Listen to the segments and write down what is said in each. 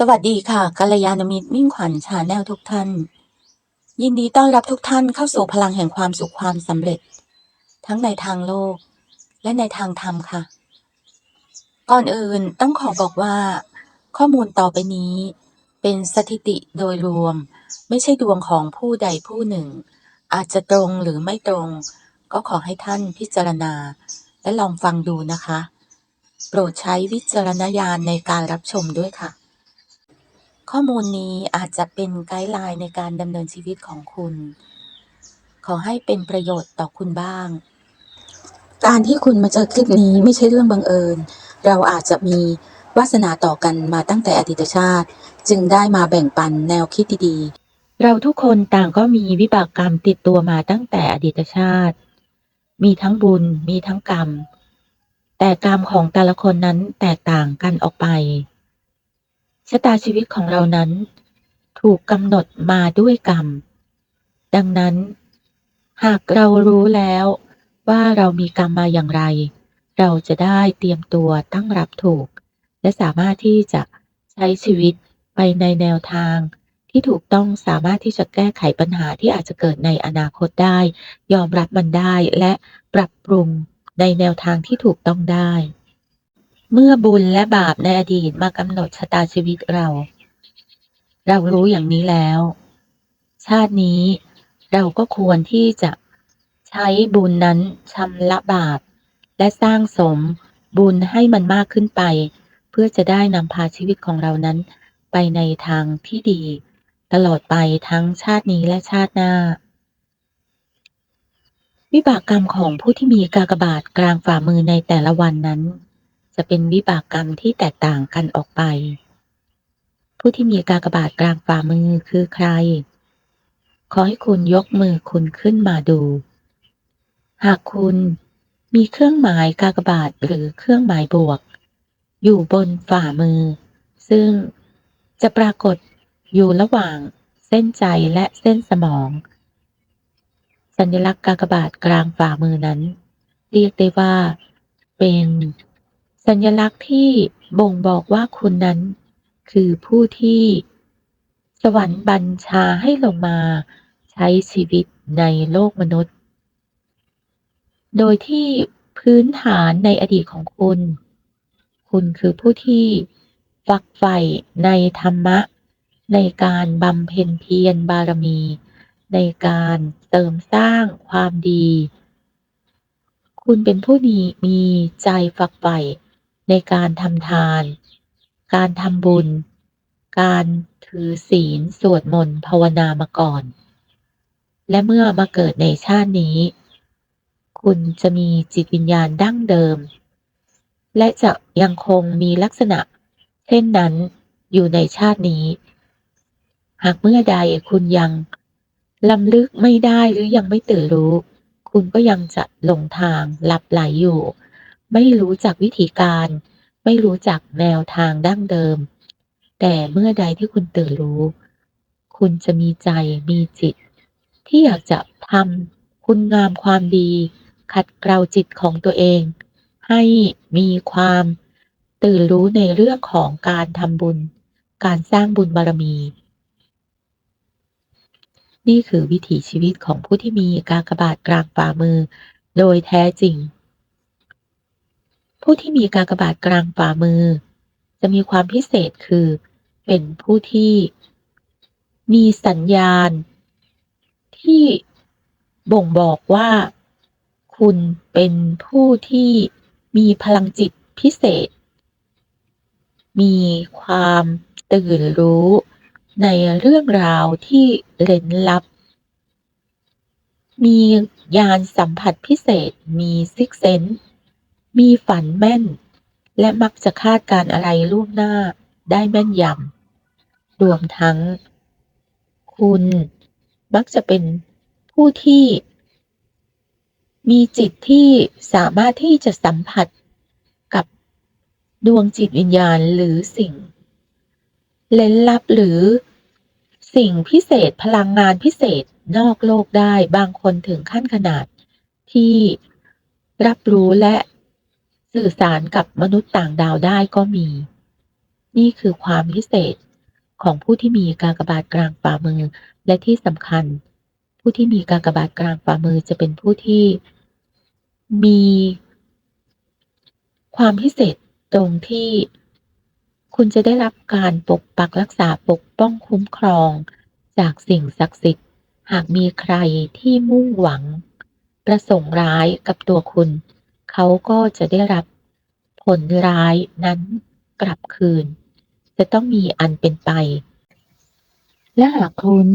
สวัสดีค่ะกัลยาณมิตรมิ่งขวัญชาแนลทุกท่าน ยินดีต้อนรับทุกท่านเข้าสู่พลังแห่งความสุขความสำเร็จ ทั้งในทางโลก และในทางธรรมค่ะ ก่อนอื่นต้องขอบอกว่า ข้อมูลต่อไปนี้ เป็นสถิติโดยรวม ไม่ใช่ดวงของผู้ใดผู้หนึ่ง อาจจะตรงหรือไม่ตรง ก็ขอให้ท่านพิจารณา และลองฟังดูนะคะ โปรดใช้วิจารณญาณในการรับชมด้วยค่ะ ข้อมูลนี้อาจจะเป็นไกด์ไลน์ในการดำเนินชีวิตของคุณ ขอให้เป็นประโยชน์ต่อคุณบ้าง การที่คุณมาเจอคลิปนี้ไม่ใช่เรื่องบังเอิญ เราอาจจะมีวาสนาต่อกันมาตั้งแต่อดีตชาติ จึงได้มาแบ่งปันแนวคิดดีๆ เราทุกคนต่างก็มีวิบากกรรมติดตัวมาตั้งแต่อดีตชาติ มีทั้งบุญมีทั้งกรรม แต่กรรมของแต่ละคนนั้นแตกต่างกันออกไป ชะตาชีวิตของเรานั้น ถูกกำหนดมาด้วยกรรม ดังนั้น หากเรารู้แล้วว่าเรามีกรรมมาอย่างไร เราจะได้เตรียมตัวตั้งรับถูก และสามารถที่จะใช้ชีวิตไปในแนวทางที่ถูกต้องสามารถที่จะแก้ไขปัญหาที่อาจจะเกิดในอนาคตได้ ยอมรับมันได้และปรับปรุงในแนวทางที่ถูกต้องได้ เมื่อบุญและบาปในอดีตมากำหนดชะตาชีวิตเรา เรารู้อย่างนี้แล้ว ชาตินี้เราก็ควรที่จะใช้บุญนั้นชำระบาป และสร้างสมบุญให้มันมากขึ้นไป เพื่อจะได้นำพาชีวิตของเรานั้น ไปในทางที่ดี ตลอดไปทั้งชาตินี้และชาติหน้า วิบากกรรมของผู้ที่มีกากบาทกลางฝ่ามือในแต่ละวันนั้น จะเป็นวิบากกรรมที่แตกต่างกันออกไป ผู้ที่มีกากบาทกลางฝ่ามือคือใคร ขอให้คุณยกมือคุณขึ้นมาดู หากคุณมีเครื่องหมายกากบาทหรือเครื่องหมายบวก อยู่บนฝ่ามือ ซึ่งจะปรากฏอยู่ระหว่างเส้นใจและเส้นสมอง สัญลักษณ์กากบาทกลางฝ่ามือนั้น เรียกได้ว่าเป็น สัญลักษณ์ที่บ่งบอกว่าคุณนั้น คือผู้ที่ สวรรค์บัญชาให้ลงมาใช้ชีวิตในโลกมนุษย์ โดยที่พื้นฐานในอดีตของคุณ คุณคือผู้ที่ฝักใฝ่ในธรรมะ ในการบำเพ็ญเพียรบารมี ในการเสริมสร้างความดี คุณเป็นผู้ดีมีใจฝักใฝ่ ในการทำทาน การทำบุญ การถือศีลสวดมนต์ภาวนามาก่อน และเมื่อมาเกิดในชาตินี้ คุณจะมีจิตวิญญาณดั้งเดิม และจะยังคงมีลักษณะ เช่นนั้นอยู่ในชาตินี้ หากเมื่อใดคุณยังลำลึกไม่ได้หรือยังไม่ตื่นรู้ คุณก็ยังจะหลงทางหลับไหลอยู่ ไม่รู้จักวิธีการ ไม่รู้จักแนวทางดั้งเดิม แต่เมื่อใดที่คุณตื่นรู้ คุณจะมีใจมีจิต ที่อยากจะทำคุณงามความดี ขัดเกลาจิตของตัวเอง ให้มีความตื่นรู้ในเรื่องของการทำบุญ การสร้างบุญบารมี นี่คือวิถีชีวิตของผู้ที่มีกากบาทกลางฝ่ามือ โดยแท้จริง ผู้ที่มีกากบาทกลางฝ่ามือ จะมีความพิเศษคือ เป็นผู้ที่มีสัญญาณ ที่บ่งบอกว่า คุณเป็นผู้ที่มีพลังจิตพิเศษ มีความตื่นรู้ในเรื่องราวที่เร้นลับ มีญาณสัมผัสพิเศษ มีซิกเซน มีฝันแม่น และมักจะคาดการอะไรล่วงหน้าได้แม่นยำ รวมทั้ง คุณมักจะเป็นผู้ที่ มีจิตที่สามารถที่จะสัมผัสกับดวงจิตวิญญาณหรือสิ่ง เล้นลับหรือสิ่งพิเศษพลังงานพิเศษนอกโลกได้บางคนถึงขั้นขนาดที่รับรู้และ สื่อสารกับมนุษย์ต่างดาวได้ก็มี นี่คือความพิเศษของผู้ที่มีกากบาทกลางฝ่ามือ และที่สำคัญ ผู้ที่มีกากบาทกลางฝ่ามือจะเป็นผู้ที่มี ความพิเศษตรงที่คุณจะได้รับการปกปักรักษาปกป้องคุ้มครอง จากสิ่งศักดิ์สิทธิ์ หากมีใครที่มุ่งหวัง ประสงค์ร้ายกับตัวคุณ เขาก็จะได้รับผลร้ายนั้นกลับคืน จะต้องมีอันเป็นไป และหากคุณ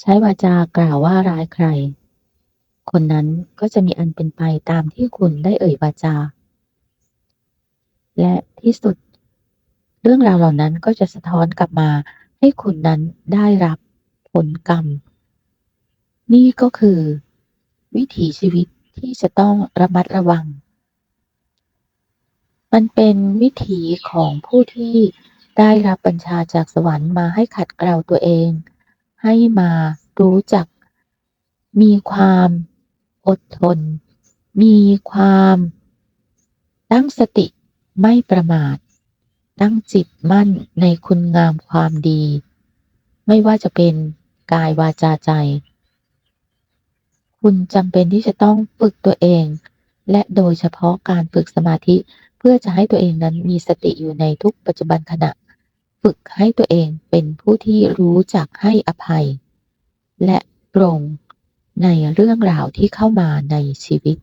ใช้วาจากล่าวว่าร้ายใคร คนนั้นก็จะมีอันเป็นไปตามที่คุณได้เอ่ยวาจา และที่สุด เรื่องราวเหล่านั้นก็จะสะท้อนกลับมาให้คุณนั้นได้รับผลกรรม นี่ก็คือ วิถีชีวิตที่จะต้องระมัดระวัง มันเป็นวิถีของผู้ที่ได้รับบัญชาจากสวรรค์มาให้ขัดเกลาตัวเอง ให้มารู้จัก มีความอดทน มีความตั้งสติไม่ประมาท ตั้งจิตมั่นในคุณงามความดี ไม่ว่าจะเป็นกายวาจาใจ คุณจำเป็นที่จะต้องฝึกตัวเอง และโดยเฉพาะการฝึกสมาธิ พื่อจะให้ตัวเองนั้นมีสติอยู่ในทุกปัจจุบันขณะ ฝึกให้ตัวเองเป็นผู้ที่รู้จักให้อภัย และปรงในเรื่องราวที่เข้ามาในชีวิต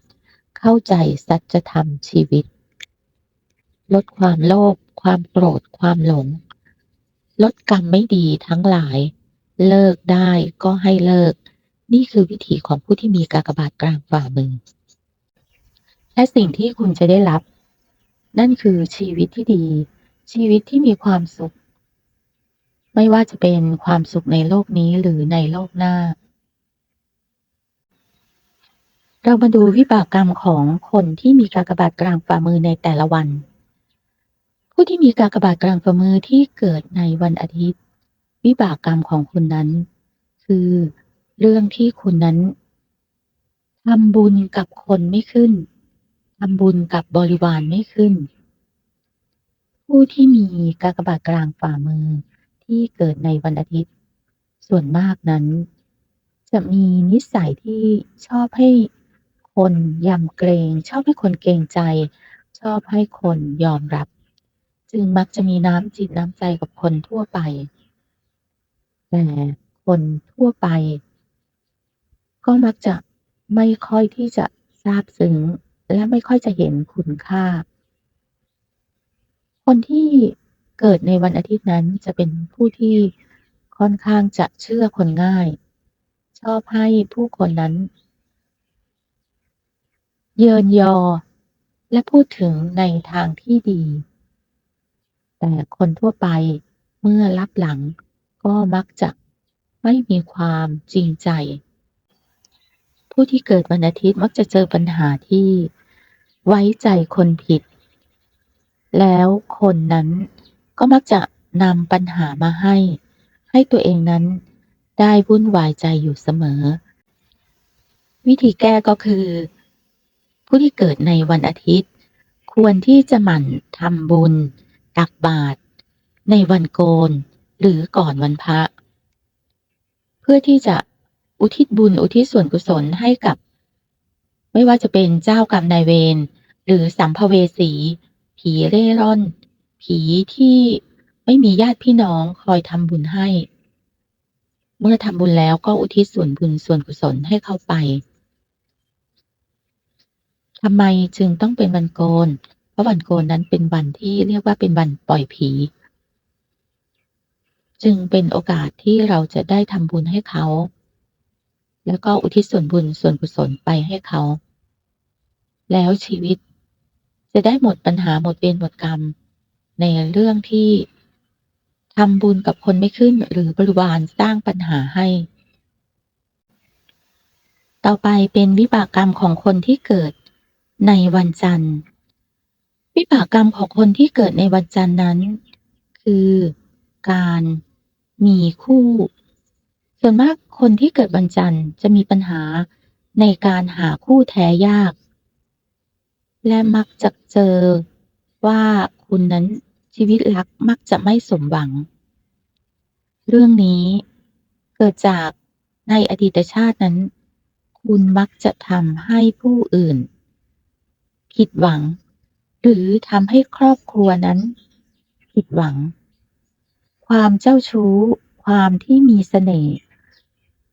เข้าใจสัจธรรมชีวิต ลดความโลภความโกรธความหลง ลดกรรมไม่ดีทั้งหลาย เลิกได้ก็ให้เลิก นี่คือวิถีของผู้ที่มีกากบาทกลางฝ่ามือและสิ่งที่คุณจะได้รับ นั่นคือชีวิตที่ดี ชีวิตที่มีความสุข ไม่ว่าจะเป็นความสุขในโลกนี้หรือในโลกหน้า เรามาดูวิบากกรรมของคนที่มีกากบาทกลางฝ่ามือในแต่ละวัน ผู้ที่มีกากบาทกลางฝ่ามือที่เกิดในวันอาทิตย์ วิบากกรรมของคุณนั้น คือเรื่องที่คุณนั้นทำบุญกับคนไม่ขึ้น ทำบุญกับบริวารไม่ขึ้น ผู้ที่มีกากบาทกลางฝ่ามือที่เกิดในวันอาทิตย์ ส่วนมากนั้น จะมีนิสัยที่ชอบให้คนยำเกรง ชอบให้คนเกรงใจ ชอบให้คนยอมรับ จึงมักจะมีน้ำจิตน้ำใจกับคนทั่วไป แต่คนทั่วไป ก็มักจะไม่ค่อยที่จะซาบซึ้ง และไม่ค่อยจะเห็นคุณค่า คนที่เกิดในวันอาทิตย์นั้นจะเป็นผู้ที่ค่อนข้างจะเชื่อคนง่าย ชอบให้ผู้คนนั้น เยินยอ และพูดถึงในทางที่ดี แต่คนทั่วไปเมื่อรับหลังก็มักจะไม่มีความจริงใจ ผู้ที่เกิดวันอาทิตย์มักจะเจอปัญหาที่ ไว้ใจคนผิด แล้วคนนั้นก็มักจะนำปัญหามาให้ ให้ตัวเองนั้นได้วุ่นวายใจอยู่เสมอ วิธีแก้ก็คือ ผู้ที่เกิดในวันอาทิตย์ ควรที่จะหมั่นทำบุญ ตักบาตรในวันโกนหรือก่อนวันพระ เพื่อที่จะอุทิศบุญอุทิศส่วนกุศลให้กับ ไม่ว่าจะเป็นเจ้ากรรมนายเวร หรือสัมภเวสี ผีเร่ร่อน ผีที่ไม่มีญาติพี่น้องคอยทำบุญให้ เมื่อทำบุญแล้วก็อุทิศส่วนบุญส่วนกุศลให้เขาไปทำไมจึงต้องเป็นวันโกน เพราะวันโกนนั้นเป็นวันที่เรียกว่าเป็นวันปล่อยผี จึงเป็นโอกาสที่เราจะได้ทำบุญให้เขา แล้วก็อุทิศส่วนบุญส่วนกุศลไปให้เขา แล้วชีวิต จะได้หมดปัญหาหมดเวรหมดกรรม ในเรื่องที่ทำบุญกับคนไม่ขึ้น หรือบริวารสร้างปัญหาให้ ต่อไปเป็นวิบากกรรมของคนที่เกิดในวันจันทร์ วิบากกรรมของคนที่เกิดในวันจันทร์นั้น คือการมีคู่ ส่วนมากคนที่เกิดวันจันทร์จะมีปัญหาในการหาคู่แท้ยาก และมักจะเจอว่าคุณนั้นชีวิตรักมักจะไม่สมหวัง เรื่องนี้เกิดจากในอดีตชาตินั้น คุณมักจะทำให้ผู้อื่น ผิดหวัง หรือทำให้ครอบครัวนั้น ผิดหวัง ความเจ้าชู้ ความที่มีเสน่ห์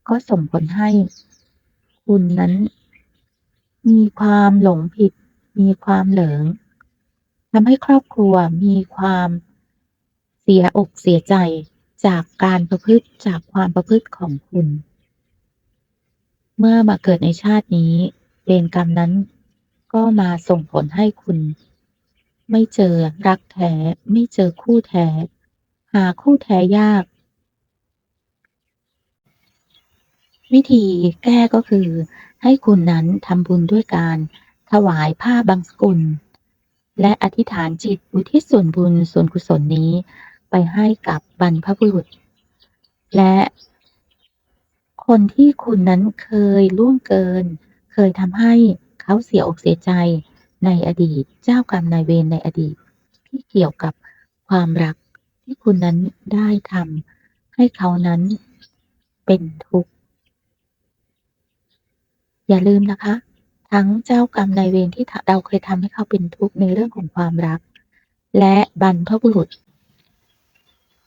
ก็ส่งผลให้ คุณนั้น มีความหลงผิด มีความเหลิงทำให้ครอบครัวมีความเสียอกเสียใจจากการประพฤติจากความประพฤติของคุณ เมื่อมาเกิดในชาตินี้เวรกรรมนั้นก็มาส่งผลให้คุณ ไม่เจอรักแท้ ไม่เจอคู่แท้ หาคู่แท้ยาก วิธีแก้ก็คือให้คุณนั้นทำบุญด้วยการ ถวายผ้าบางสกุล และอธิษฐานจิตอุทิศส่วนบุญส่วนกุศลนี้ไปให้กับบรรพบุรุษ และคนที่คุณนั้นเคยล่วงเกิน เคยทำให้เขาเสียอกเสียใจในอดีตเจ้ากรรมนายเวรในอดีต ที่เกี่ยวกับความรักที่คุณนั้นได้ทำให้เขานั้นเป็นทุกข์ อย่าลืมนะคะ ทั้งเจ้ากรรมนายเวรที่เราเคยทำให้เขาเป็นทุกข์ในเรื่องของความรัก และบรรพบุรุษ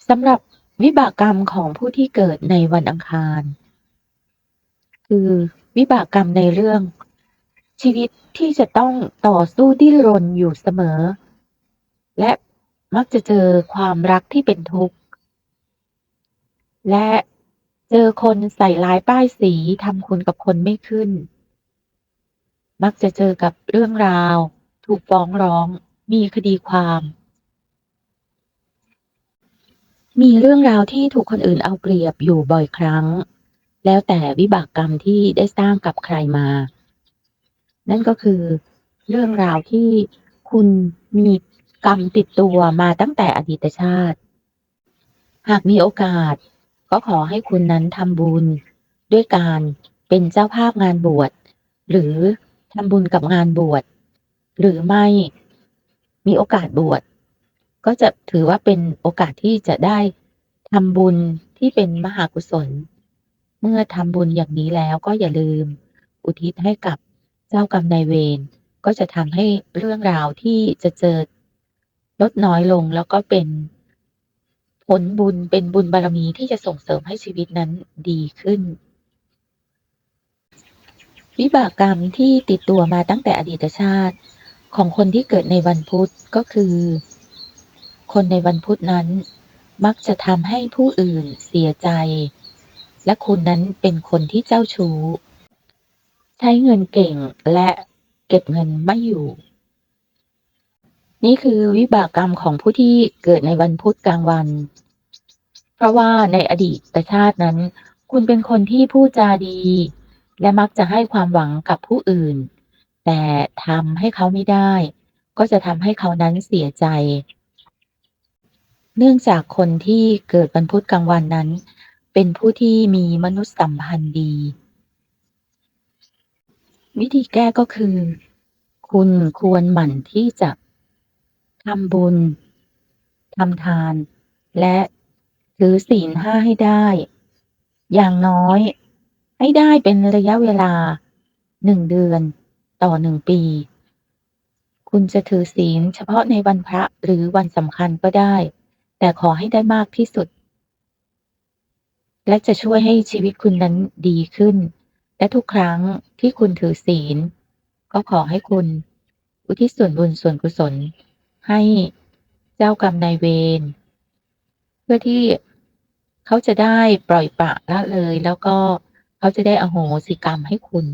สำหรับวิบากกรรมของผู้ที่เกิดในวันอังคาร คือวิบากกรรมในเรื่อง ชีวิตที่จะต้องต่อสู้ดิ้นรนอยู่เสมอ และมักจะเจอความรักที่เป็นทุกข์ และเจอคนใส่ร้ายป้ายสีทำคุณกับคนไม่ขึ้น มักจะเจอกับเรื่องราว ถูกฟ้องร้อง มีคดีความ มีเรื่องราวที่ถูกคนอื่นเอาเปรียบอยู่บ่อยครั้ง แล้วแต่วิบากกรรมที่ได้สร้างกับใครมา นั่นก็คือเรื่องราวที่คุณมีกรรมติดตัวมาตั้งแต่อดีตชาติ หากมีโอกาส ก็ขอให้คุณนั้นทำบุญ ด้วยการเป็นเจ้าภาพงานบวชหรือ ทำบุญกับงานบวชหรือไม่มีโอกาสบวชก็จะถือว่าเป็นโอกาสที่จะได้ทำบุญที่เป็นมหากุศล เมื่อทำบุญอย่างนี้แล้วก็อย่าลืม อุทิศให้กับเจ้ากรรมนายเวรก็จะทำให้เรื่องราวที่จะเจอลดน้อยลงแล้วก็เป็นผลบุญเป็นบุญบารมีที่จะส่งเสริมให้ชีวิตนั้นดีขึ้น วิบากกรรมที่ติดตัวมาตั้งแต่อดีตชาติ ของคนที่เกิดในวันพุธก็คือ คนในวันพุธนั้น มักจะทำให้ผู้อื่นเสียใจ และคุณนั้นเป็นคนที่เจ้าชู้ ใช้เงินเก่งและเก็บเงินไม่อยู่ นี่คือวิบากกรรมของผู้ที่เกิดในวันพุธกลางวัน เพราะว่าในอดีตชาตินั้น คุณเป็นคนที่พูดจาดี และมักจะให้ความหวังกับผู้อื่น แต่ทำให้เขาไม่ได้ ก็จะทำให้เขานั้นเสียใจ เนื่องจากคนที่เกิดวันพุธกลางวันนั้น เป็นผู้ที่มีมนุษยสัมพันธ์ดี วิธีแก้ก็คือ คุณควรหมั่นที่จะทำบุญทำทาน และถือศีลห้าให้ได้ อย่างน้อย ให้ได้เป็นระยะเวลาหนึ่งเดือนต่อหนึ่งปี คุณจะถือศีลเฉพาะในวันพระหรือวันสำคัญก็ได้ แต่ขอให้ได้มากที่สุด และจะช่วยให้ชีวิตคุณนั้นดีขึ้น และทุกครั้งที่คุณถือศีล ก็ขอให้คุณอุทิศส่วนบุญส่วนกุศล ให้เจ้ากรรมนายเวรเพื่อที่เขาจะได้ปล่อยปละละเลยแล้วก็ เขาจะได้อโหสิกรรมให้คุณ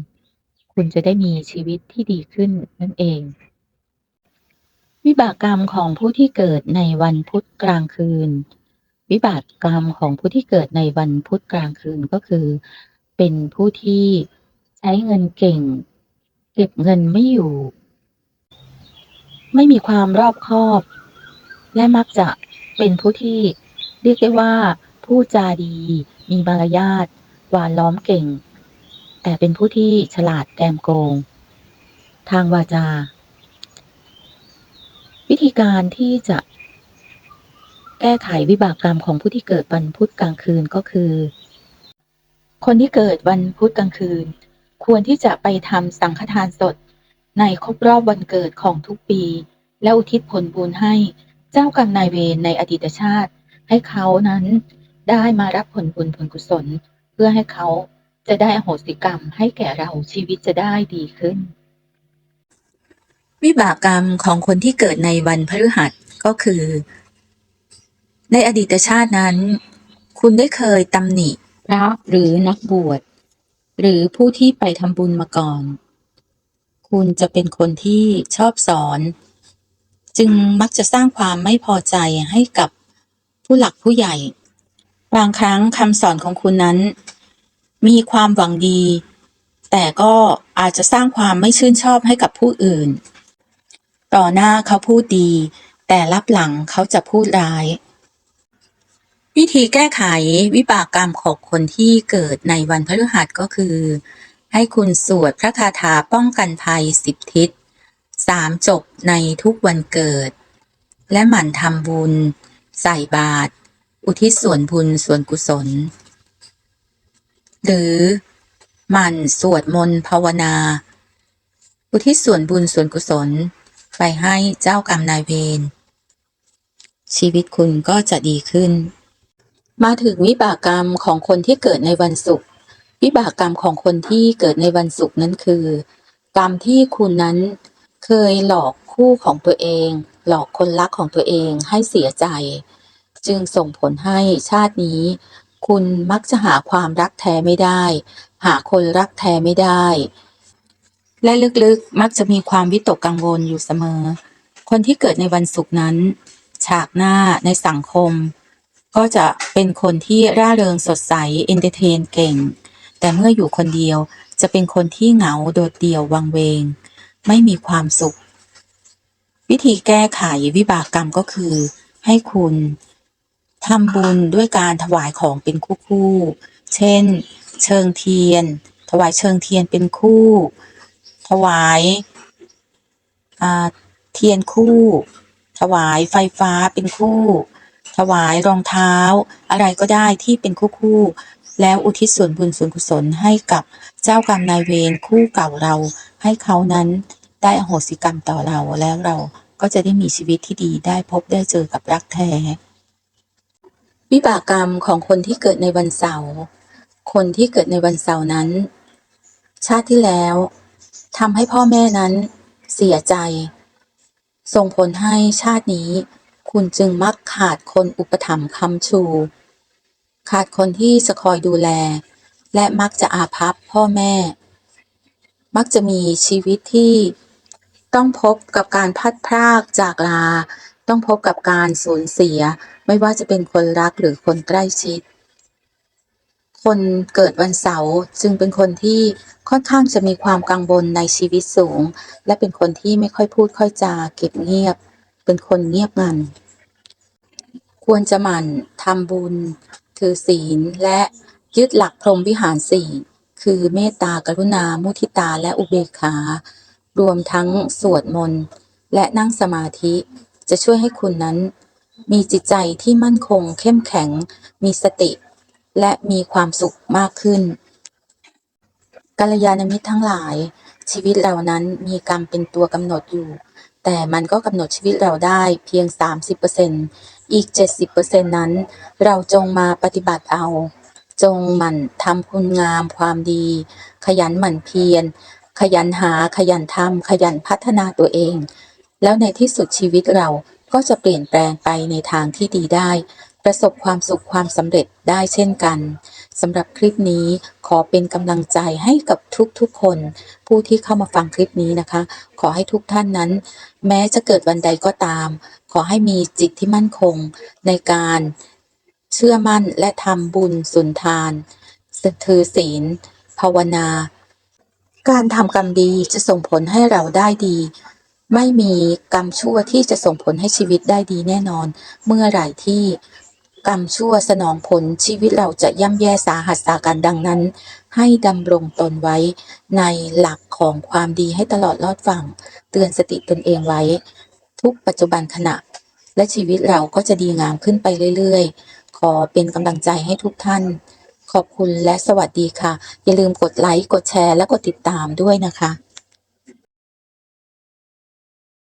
คุณจะได้มีชีวิตที่ดีขึ้นนั่นเอง วิบากกรรมของผู้ที่เกิดในวันพุธกลางคืน วิบากกรรมของผู้ที่เกิดในวันพุธกลางคืนก็คือ เป็นผู้ที่ใช้เงินเก่ง เก็บเงินไม่อยู่ ไม่มีความรอบคอบ และมักจะเป็นผู้ที่เรียกได้ว่าผู้จาดี มีมารยาท วานล้อมเก่ง แต่เป็นผู้ที่ฉลาดแกมโกง ทางวาจา วิธีการที่จะแก้ไขวิบากกรรมของผู้ที่เกิดวันพุธกลางคืนก็คือ คนที่เกิดวันพุธกลางคืน ควรที่จะไปทำสังฆทานสด ในครบรอบวันเกิดของทุกปี และอุทิศผลบุญให้เจ้ากรรมนายเวรในอดีตชาติ ให้เขานั้นได้มารับผลบุญผลกุศล พื่อให้เขาจะได้อโหสิกรรมให้แก่เราชีวิตจะได้ดีขึ้น วิบากกรรมของคนที่เกิดในวันพฤหัสก็คือ ในอดีตชาตินั้น คุณได้เคยตำหนิพระหรือนักบวช หรือผู้ที่ไปทำบุญมาก่อน คุณจะเป็นคนที่ชอบสอน จึงมักจะสร้างความไม่พอใจให้กับผู้หลักผู้ใหญ่ บางครั้งคำสอนของคุณนั้น มีความหวังดี แต่ก็อาจจะสร้างความไม่ชื่นชอบให้กับผู้อื่น ต่อหน้าเขาพูดดี แต่รับหลังเขาจะพูดร้าย วิธีแก้ไขวิบากกรรมของคนที่เกิดในวันพฤหัสก็คือ ให้คุณสวดพระคาถาป้องกันภัยสิบทิศสามจบในทุกวันเกิด และหมั่นทำบุญ ใส่บาตรอุทิศส่วนบุญส่วนกุศล หรือหมั่นสวดมนต์ภาวนา อุทิศส่วนบุญส่วนกุศล ไปให้เจ้ากรรมนายเวรชีวิตคุณก็จะดีขึ้น มาถึงวิบากกรรมของคนที่เกิดในวันศุกร์วิบากกรรมของคนที่เกิดในวันศุกร์นั้นคือ กรรมที่คุณนั้นเคยหลอกคู่ของตัวเอง หลอกคนรักของตัวเองให้เสียใจ จึงส่งผลให้ชาตินี้ คุณมักจะหาความรักแท้ไม่ได้ หาคนรักแท้ไม่ได้ และลึกๆมักจะมีความวิตกกังวลอยู่เสมอ คนที่เกิดในวันศุกร์นั้น ฉากหน้าในสังคม ก็จะเป็นคนที่ร่าเริงสดใสเอนเตอร์เทนเก่ง แต่เมื่ออยู่คนเดียวจะเป็นคนที่เหงาโดดเดี่ยววังเวง ไม่มีความสุข วิธีแก้ไขวิบากกรรมก็คือ ให้คุณ ทำบุญด้วยการถวายของเป็นคู่ๆเช่น เชิงเทียน ถวายเชิงเทียนเป็นคู่ ถวายเทียนคู่ ถวายไฟฟ้าเป็นคู่ ถวายรองเท้า อะไรก็ได้ที่เป็นคู่คู่ๆแล้วอุทิศส่วนบุญส่วนกุศลให้กับเจ้ากรรมนายเวรคู่เก่าเรา ให้เขานั้นได้อโหสิกรรมต่อเราแล้วเราก็จะได้มีชีวิตที่ดีได้พบได้เจอกับรักแท้ วิบากกรรมของคนที่เกิดในวันเสาร์คนที่เกิดในวันเสาร์นั้น ชาติที่แล้วทำให้พ่อแม่นั้นเสียใจ ส่งผลให้ชาตินี้ คุณจึงมักขาดคนอุปถัมภ์คำชู ขาดคนที่จะคอยดูแล และมักจะอาภัพพ่อแม่ มักจะมีชีวิตที่ต้องพบกับการพัดพรากจากลา ต้องพบกับการสูญเสีย ไม่ว่าจะเป็นคนรักหรือคนใกล้ชิด คนเกิดวันเสาร์จึงเป็นคนที่ค่อนข้างจะมีความกังวลในชีวิตสูง และเป็นคนที่ไม่ค่อยพูดค่อยจาเก็บเงียบ เป็นคนเงียบงัน ควรจะหมั่นทำบุญ ถือศีลและยึดหลักพรหมวิหารสี่คือเมตตากรุณา มุทิตาและอุเบกขา รวมทั้งสวดมนต์ และนั่งสมาธิ จะช่วยให้คุณนั้น มีจิตใจที่มั่นคงเข้มแข็ง มีสติ และมีความสุขมากขึ้นกัลยาณมิตรทั้งหลาย ชีวิตเรานั้นมีกรรมเป็นตัวกำหนดอยู่ แต่มันก็กำหนดชีวิตเราได้เพียง 30%อีก 70%นั้น เราจงมาปฏิบัติเอา จงหมั่นทำคุณงามความดี ขยันหมั่นเพียร ขยันหาขยันทำขยันพัฒนาตัวเอง แล้วในที่สุดชีวิตเรา ก็จะเปลี่ยนแปลงไปในทางที่ดีได้ ประสบความสุขความสำเร็จได้เช่นกันสำหรับคลิปนี้ขอเป็นกำลังใจให้กับทุกๆคน ผู้ที่เข้ามาฟังคลิปนี้นะคะ ขอให้ทุกท่านนั้น แม้จะเกิดวันใดก็ตาม ขอให้มีจิตที่มั่นคง ในการเชื่อมั่นและทำบุญสุนทานถือศีล ภาวนา การทำกรรมดีจะส่งผลให้เราได้ดี ไม่มีกรรมชั่วที่จะส่งผลให้ชีวิตได้ดีแน่นอน เมื่อไหร่ที่กรรมชั่วสนองผลชีวิตเราจะย่ำแย่สาหัสสาการดังนั้น ให้ดำรงตนไว้ในหลักของความดีให้ตลอดรอดฝั่ง เตือนสติตนเองไว้ ทุกปัจจุบันขณะ และชีวิตเราก็จะดีงามขึ้นไปเรื่อยๆ ขอเป็นกำลังใจให้ทุกท่าน ขอบคุณและสวัสดีค่ะ อย่าลืมกดไลค์กดแชร์และกดติดตามด้วยนะคะ